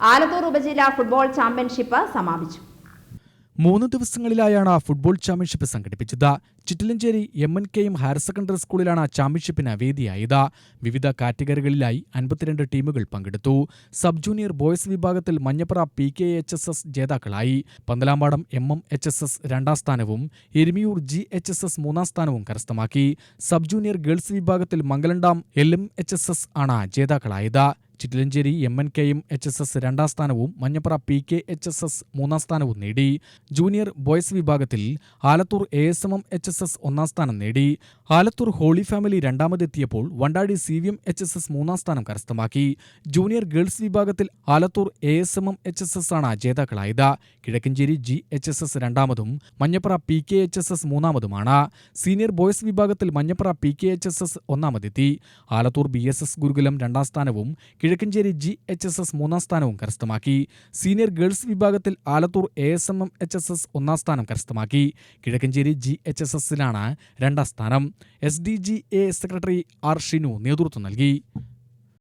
ആലത്തൂർ ഉപജില്ല football championship സമാപിച്ചു. മൂന്ന് ദിവസങ്ങളിലായാണ് ഫുട്ബോൾ ചാമ്പ്യൻഷിപ്പ് സംഘടിപ്പിച്ചത്. Chittilanchery M N K M higher secondary സ്കൂളിലാണ് ചാമ്പ്യൻഷിപ്പിന് വേദിയായത്. വിവിധ കാറ്റഗറികളിലായി അൻപത്തിരണ്ട് ടീമുകൾ പങ്കെടുത്തു. സബ് ജൂനിയർ ബോയ്സ് വിഭാഗത്തിൽ Manjapra P K H S S ജേതാക്കളായി. Panthalampadam M M H S S രണ്ടാം സ്ഥാനവും Erimayur G H S S മൂന്നാം സ്ഥാനവും കരസ്ഥമാക്കി. സബ് ജൂനിയർ ഗേൾസ് വിഭാഗത്തിൽ Mangalamdam L M H S S ആണ് ജേതാക്കളായത്. ചിറ്റിലഞ്ചേരി എം എൻ കെയും എച്ച് എസ് എസ് രണ്ടാം സ്ഥാനവും Manjapra P K H S S മൂന്നാം സ്ഥാനവും നേടി. ജൂനിയർ ബോയ്സ് വിഭാഗത്തിൽ Alathur A S M M H S S ഒന്നാം സ്ഥാനം നേടി. Alathur holy family രണ്ടാമതെത്തിയപ്പോൾ Vandazhy C V M H S S മൂന്നാം സ്ഥാനം കരസ്ഥമാക്കി. ജൂനിയർ ഗേൾസ് വിഭാഗത്തിൽ Alathur A S M M H S S ആണ് ജേതാക്കളായത്. Kizhakkanchery G H S S രണ്ടാമതും Manjappura P K H S S മൂന്നാമതുമാണ്. Senior boys വിഭാഗത്തിൽ Manjappura P K H S S ഒന്നാമതെത്തി. Alathur B S S Gurukulam രണ്ടാം സ്ഥാനവും Kizhakkanchery G H S S മൂന്നാം സ്ഥാനവും കരസ്ഥമാക്കി. Senior girls വിഭാഗത്തിൽ Alathur A S M M H S S ഒന്നാം സ്ഥാനം കരസ്ഥമാക്കി. കിഴക്കഞ്ചേരി ജി എച്ച് എസ് എസിലാണ് രണ്ടാം സ്ഥാനം. S D G A secretary R Shinu നേതൃത്വം നൽകി.